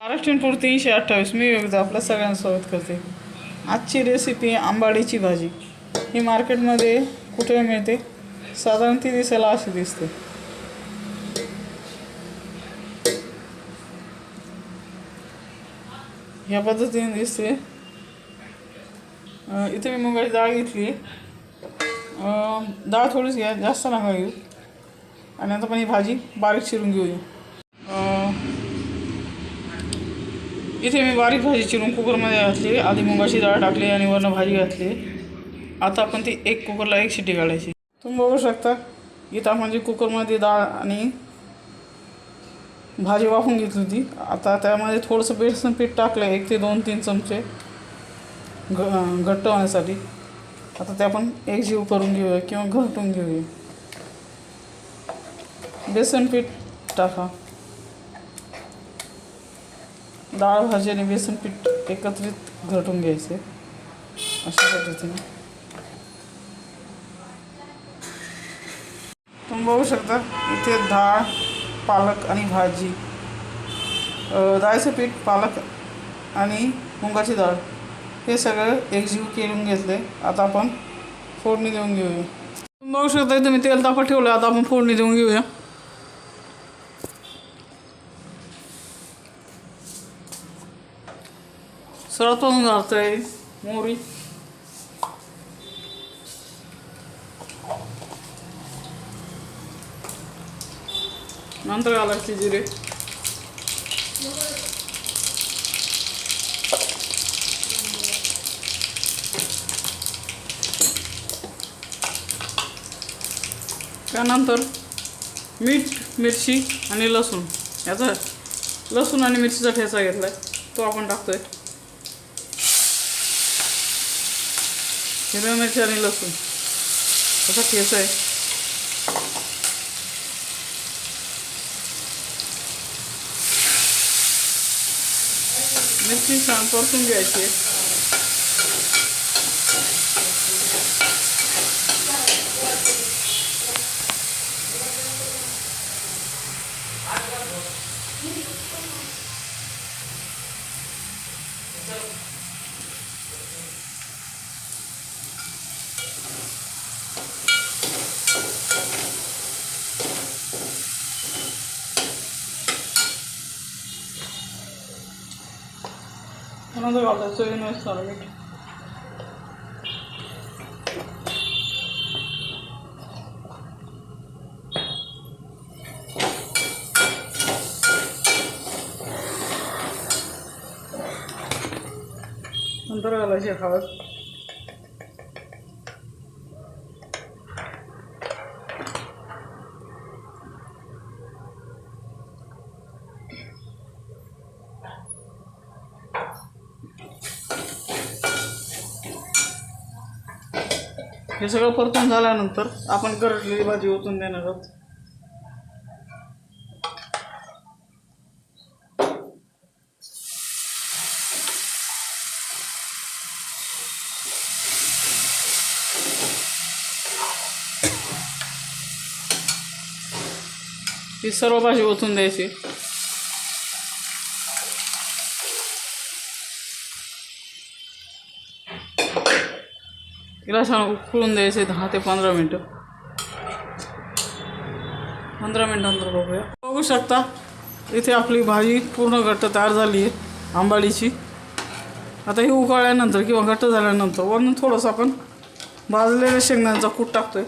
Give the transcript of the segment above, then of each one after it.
महाराष्ट्रीयन पूर तीनशे अठ्ठावीस. मी एकदा आपल्या सगळ्यांना स्वागत करते. आजची रेसिपी आंबाडीची भाजी. ही मार्केटमध्ये कुठे मिळते? साधारण ती दिसायला अशी दिसते. ह्या पद्धतीने दिसते. इथे मी मुगाची डाळ घेतली. डाळ थोडीच घ्या जास्त नका घेऊ. आणि आता पण ही भाजी बारीक चिरून घेऊया. इथे मी बारीक भाजी चिरून कुकरमध्ये घातली आधी मुगाची डाळ टाकली आणि वरनं भाजी घातली. आता आपण ती एक कुकरला एक शिटी काढायची. तुम्ही बघू शकता इथं म्हणजे कुकरमध्ये डाळ आणि भाजी वाफून घेतली होती आता त्यामध्ये थोडंसं बेसन पीठ टाकलं एक ते दोन तीन चमचे घ घट्ट होण्यासाठी. आता ते आपण एक जीव करून घेऊया किंवा घरटून घेऊया. बेसन पीठ टाका. डाळ भाजी आणि बेसन पीठ एकत्रित घटून घ्यायचे. अशा पद्धतीने. तुम्ही बघू शकता इथे डाळ पालक आणि भाजी. डाळीचं पीठ पालक आणि मुगाची डाळ हे सगळं एकजीव केलून घेतले. आता आपण फोडणी देऊन घेऊया. तुम्ही बघू शकता तुम्ही तेल तापत ठेवलं आता आपण फोडणी देऊन घेऊया. सर्वात पासून घालतोय मोहरी नंतर घालायचे जिरे त्यानंतर मीठ मिरची आणि लसूण याचा लसूण आणि मिरचीचा ठेचा घेतलाय तो आपण टाकतोय हिरव्या मिरची आणि लसूण. असा ठेचा आहे. मिरची छान परतून घ्यायची आहे नंतर घालायचं चवीनुसार मीठ नंतर घालायची हळद हे सगळं परतून झाल्यानंतर आपण करटलेली भाजी ओतून देणार आहोत. ही सर्व भाजी ओतून द्यायची. हिला छान उकळून द्यायचे दहा ते पंधरा मिनटं पंधरा मिनटानंतर बघूया बघू शकता इथे आपली भाजी पूर्ण घट्ट तयार झाली आहे आंबाडीची आता ही उकळल्यानंतर किंवा घट्ट झाल्यानंतर वरून थोडंसं आपण भाजलेल्या शेंगदाण्याचा कूट टाकतोय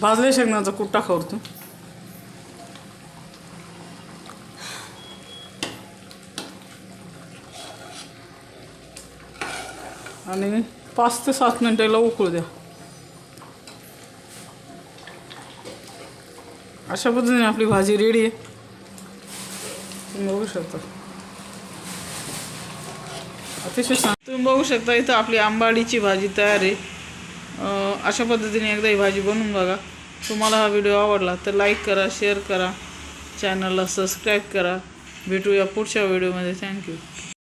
भाजले शेंगदाण्याचा कूट टाकावरतो आणि पाच ते सात मिनिटाला उकळू द्या. अशा पद्धतीने आपली भाजी रेडी आहे. तुम्ही बघू शकता. अतिशय तुम्ही बघू शकता इथं आपली आंबाडीची भाजी तयार आहे. अशा पद्धतीने एकदा ही भाजी बनवून बघा. तुम्हाला हा व्हिडिओ आवडला तर लाईक करा शेअर करा. चॅनलला सबस्क्राईब करा. भेटूया पुढच्या व्हिडिओमध्ये थँक्यू